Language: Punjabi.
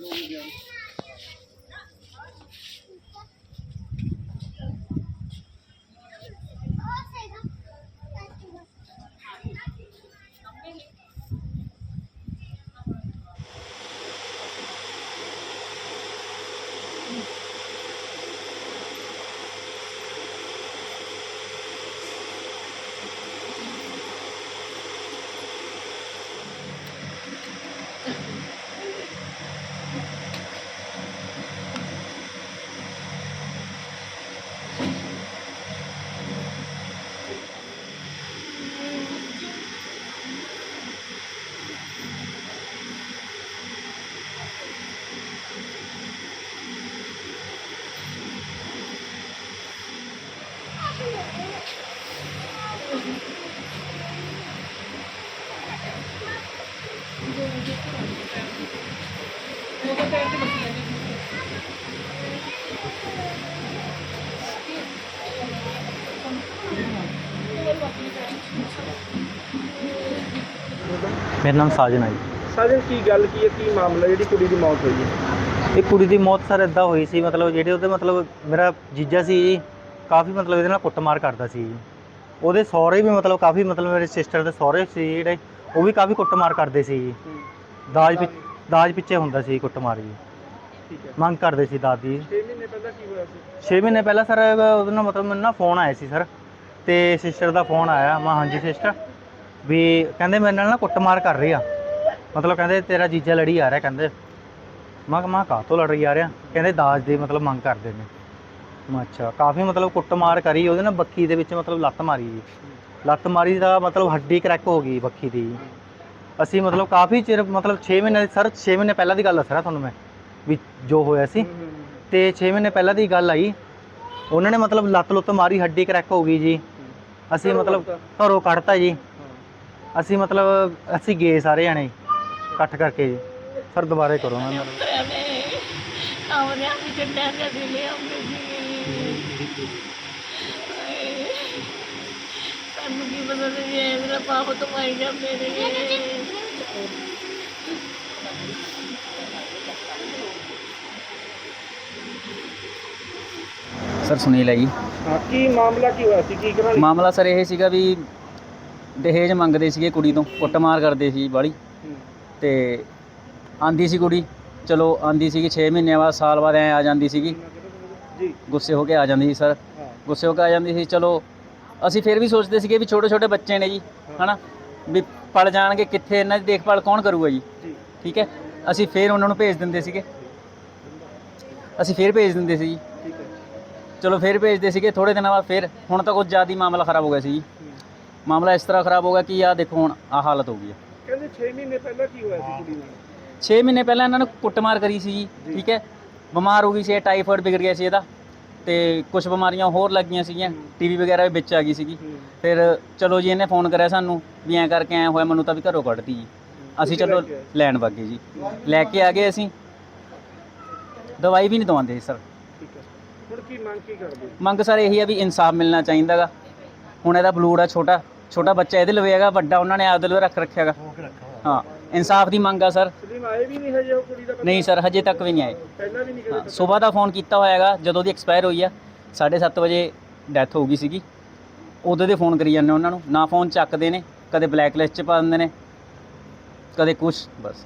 Obrigado. ਮੇਰਾ ਨਾਮ ਸਾਜਨ ਹੈ ਜੀ। ਸਾਜਨ ਕੀ ਗੱਲ ਕੀ ਹੈ ਕੀ ਮਾਮਲਾ? ਜਿਹੜੀ ਕੁੜੀ ਦੀ ਮੌਤ ਹੋਈ ਹੈ। ਇਹ ਕੁੜੀ ਦੀ ਮੌਤ ਸਰ ਇਦਾਂ ਹੋਈ ਸੀ ਮਤਲਬ ਜਿਹੜੇ ਉਹਦੇ ਮਤਲਬ ਮੇਰਾ ਜੀਜਾ ਸੀ ਜੀ ਕਾਫੀ ਮਤਲਬ ਇਹਦੇ ਨਾਲ ਕੁੱਟਮਾਰ ਕਰਦਾ ਸੀ ਜੀ। ਉਹਦੇ ਸਹੁਰੇ ਵੀ ਮਤਲਬ ਕਾਫੀ ਮਤਲਬ ਮੇਰੇ ਸਿਸਟਰ ਦੇ ਸਹੁਰੇ ਸੀ ਜਿਹੜੇ ਉਹ ਵੀ ਕਾਫੀ ਕੁੱਟਮਾਰ ਕਰਦੇ ਸੀ ਜੀ। ਦਾਜ ਪਿ- ਦਾਜ ਪਿੱਛੇ ਹੁੰਦਾ ਸੀ ਕੁੱਟਮਾਰ ਜੀ। ਠੀਕ ਹੈ। ਮੰਗ ਕਰਦੇ ਸੀ ਦਾਦੀ 6 ਮਹੀਨੇ ਪਹਿਲਾਂ ਕੀ ਹੋਇਆ ਸੀ? 6 ਮਹੀਨੇ ਪਹਿਲਾਂ ਸਰ ਉਹਦੇ ਨਾਲ ਮਤਲਬ ਮੈਨੂੰ ਨਾ ਫੋਨ ਆਇਆ ਸੀ ਸਰ। ਤੇ ਸਿਸਟਰ ਦਾ ਫੋਨ ਆਇਆ ਮੈਂ ਹਾਂਜੀ ਸਿਸਟਰ ਵੀ ਕਹਿੰਦੇ ਮੇਰੇ ਨਾਲ ਨਾ ਕੁੱਟਮਾਰ ਕਰ ਰਹੀ ਆ। ਮਤਲਬ ਕਹਿੰਦੇ ਤੇਰਾ ਜੀਜਾ ਲੜੀ ਆ ਰਿਹਾ ਕਹਿੰਦੇ। ਮੈਂ ਕਿਹਾ ਮੈਂ ਕਾਹ ਤੋਂ ਲੜ ਆ ਰਿਹਾ? ਕਹਿੰਦੇ ਦਾਜ ਦੀ ਮਤਲਬ ਮੰਗ ਕਰਦੇ ਨੇ। ਮੈਂ ਅੱਛਾ ਕਾਫੀ ਮਤਲਬ ਕੁੱਟਮਾਰ ਕਰੀ ਉਹਦੇ ਨਾਲ ਬੱਖੀ ਦੇ ਵਿੱਚ ਮਤਲਬ ਲੱਤ ਮਾਰੀ ਜੀ। ਲੱਤ ਮਾਰੀ ਦਾ ਮਤਲਬ ਹੱਡੀ ਕਰੈਕ ਹੋ ਗਈ ਬੱਖੀ ਦੀ। ਅਸੀਂ ਮਤਲਬ ਕਾਫੀ ਚਿਰ ਮਤਲਬ 6 ਮਹੀਨੇ ਸਰ 6 ਮਹੀਨੇ ਪਹਿਲਾਂ ਦੀ ਗੱਲ ਦੱਸ ਰਿਹਾ ਤੁਹਾਨੂੰ ਮੈਂ ਵੀ ਜੋ ਹੋਇਆ ਸੀ। ਤੇ 6 ਮਹੀਨੇ ਪਹਿਲਾਂ ਦੀ ਗੱਲ ਆਈ। ਉਹਨਾਂ ਨੇ ਮਤਲਬ ਲੱਤ ਲੁੱਤ ਮਾਰੀ ਹੱਡੀ ਕਰੈਕ ਹੋ ਗਈ ਜੀ। ਅਸੀਂ ਮਤਲਬ? ਘਰੋਂ ਕੱਢਤਾ ਜੀ। ਅਸੀਂ ਮਤਲਬ ਅਸੀਂ ਗਏ ਸਾਰੇ ਜਣੇ ਇਕੱਠ ਕਰਕੇ ਜੀ। ਸਰ ਦੁਬਾਰੇ ਕਰੋ ਨਾ ਆਉਂਦੇ ਆ ਵੀ ਚੱਲਿਆ ਤੇ ਅਸੀਂ ਲੈ ਆਉਂਦੇ ਸੀ ਸਾਨੂੰ ਕੀ ਪਤਾ ਸੀ ਇਹ ਮੇਰਾ ਪਾਪ ਤੋਂ ਮਾਈ ਜਾਂਦੇ ਨੇ ਸਰ ਸੁਨੀਲ ਹੈ ਜੀ ਹਾਂ ਕੀ ਮਾਮਲਾ ਕੀ ਹੋਇਆ ਸੀ ਕੀ ਕਰਾਂ ਮਾਮਲਾ ਸਰ ਇਹ ਸੀਗਾ ਵੀ ਦਹੇਜ ਮੰਗਦੇ ਸੀਗੇ ਕੁੜੀ ਤੋਂ ਕੁੱਟਮਾਰ ਕਰਦੇ ਸੀ ਬਾਲੀ ਤੇ ਆਂਦੀ ਸੀ ਕੁੜੀ ਚਲੋ ਆਂਦੀ ਸੀਗੀ 6 ਮਹੀਨਿਆਂ ਬਾਅਦ ਸਾਲ ਬਾਅਦ ਐ ਆ ਜਾਂਦੀ ਸੀਗੀ ਜੀ ਗੁੱਸੇ ਹੋ ਕੇ ਆ ਜਾਂਦੀ ਸੀ ਸਰ ਹਾਂ ਗੁੱਸੇ ਹੋ ਕੇ ਆ ਜਾਂਦੀ ਸੀ ਚਲੋ ਅਸੀਂ ਫਿਰ ਵੀ ਸੋਚਦੇ ਸੀਗੇ ਵੀ ਛੋਟੇ ਛੋਟੇ ਬੱਚੇ ਨੇ ਜੀ ਹਨਾ? ਵੀ ਪੜ ਜਾਣਗੇ ਕਿੱਥੇ ਇਹਨਾਂ ਦੀ ਦੇਖਭਾਲ ਕੌਣ ਕਰੂਗਾ ਜੀ? ਠੀਕ ਹੈ? ਅਸੀਂ ਫਿਰ ਉਹਨਾਂ ਨੂੰ ਭੇਜ ਦਿੰਦੇ ਸੀਗੇ। ਅਸੀਂ ਫਿਰ ਭੇਜ ਦਿੰਦੇ ਸੀ ਜੀ। ਚਲੋ ਫਿਰ ਭੇਜਦੇ ਸੀਗੇ ਥੋੜੇ ਦਿਨਾਂ ਬਾਅਦ ਫਿਰ ਹੁਣ ਤਾਂ ਕੁਝ ਜ਼ਿਆਦਾ ਹੀ ਮਾਮਲਾ ਖਰਾਬ ਹੋ ਗਿਆ ਸੀ ਜੀ। ਮਾਮਲਾ ਇਸ ਤਰ੍ਹਾਂ ਖਰਾਬ ਹੋ ਗਿਆ ਕਿ ਆ ਦੇਖੋ ਹੁਣ ਆ ਹਾਲਤ ਹੋ ਗਈ ਹੈ। ਕਹਿੰਦੇ 6 ਮਹੀਨੇ ਪਹਿਲਾਂ ਕੀ ਹੋਇਆ ਸੀ ਕੁੜੀ ਨਾਲ? 6 ਮਹੀਨੇ ਪਹਿਲਾਂ ਇਹਨਾਂ ਨੂੰ ਕੁੱਟਮਾਰ ਕਰੀ ਸੀ ਜੀ ਠੀਕ ਹੈ? ਬਿਮਾਰ ਹੋ ਗਈ ਸੀ ਇਹ ਟਾਈਫਾਇਡ ਵਿਗੜ ਗਿਆ ਸੀ ਇਹਦਾ। ਤੇ ਕੁਝ ਬਿਮਾਰੀਆਂ ਹੋਰ ਲੱਗੀਆਂ ਸੀਗੀਆਂ ਟੀਵੀ ਵਗੈਰਾ ਵੀ ਵਿੱਚ ਆ ਗਈ ਸੀਗੀ। ਫਿਰ ਚਲੋ ਜੀ ਇਹਨੇ ਫੋਨ ਕਰਿਆ ਸਾਨੂੰ ਵੀ ਐਂ ਕਰਕੇ ਐਂ ਹੋਇਆ ਮੈਨੂੰ ਤਾਂ ਵੀ ਘਰੋਂ ਕੱਢਤੀ ਜੀ। ਅਸੀਂ ਚਲੋ? ਲੈਣ ਵਗੇ ਜੀ। ਲੈ ਕੇ ਆ ਗਏ ਅਸੀਂ। ਦਵਾਈ ਵੀ ਨਹੀਂ ਦਵਾਉਂਦੇ ਸੀ ਸਰ। ਠੀਕ ਹੈ ਹੁਣ ਕੀ ਮੰਗ ਕੀ ਕਰਦੇ? ਮੰਗ ਸਰ ਇਹੀ ਹੈ ਵੀ ਇਨਸਾਫ ਮਿਲਣਾ ਚਾਹੀਦਾਗਾ ਹੁਣ ਇਹਦਾ ਬਲੂਡ ਆ ਛੋਟਾ ਛੋਟਾ ਬੱਚਾ ਇਹਦੇ ਲਵੇ ਹੈਗਾ ਵੱਡਾ ਉਹਨਾਂ ਨੇ ਆਪਦੇ ਲਵੇ ਰੱਖ ਰੱਖਿਆਗਾ ਹਾਂ। ਇਨਸਾਫ ਦੀ ਮੰਗ ਆ ਸਰ ਸਲੀਮ ਆਏ ਵੀ ਨਹੀਂ ਹਜੇ ਉਹ ਕੁੜੀ ਦਾ ਪਤਾ? ਨਹੀਂ ਸਰ ਹਜੇ ਤੱਕ ਵੀ ਨਹੀਂ ਆਏ ਪਹਿਲਾਂ ਵੀ ਨਹੀਂ ਕਦੇ ਪਤਾ? ਸਵੇਰ ਦਾ ਫੋਨ ਕੀਤਾ ਹੋਇਆ ਹੈਗਾ ਜਦੋਂ ਦੀ ਐਕਸਪਾਇਰ ਹੋਈ ਆ 7:30 ਵਜੇ ਡੈਥ ਹੋ ਗਈ ਸੀਗੀ ਉਦੋਂ ਦੇ ਫੋਨ ਕਰੀ ਜਾਂਦੇ ਉਹਨਾਂ ਨੂੰ ਨਾ ਫੋਨ ਚੱਕਦੇ ਨੇ ਕਦੇ ਬਲੈਕ ਲਿਸਟ 'ਚ ਪਾ ਦਿੰਦੇ ਨੇ ਕਦੇ ਕੁਛ ਬਸ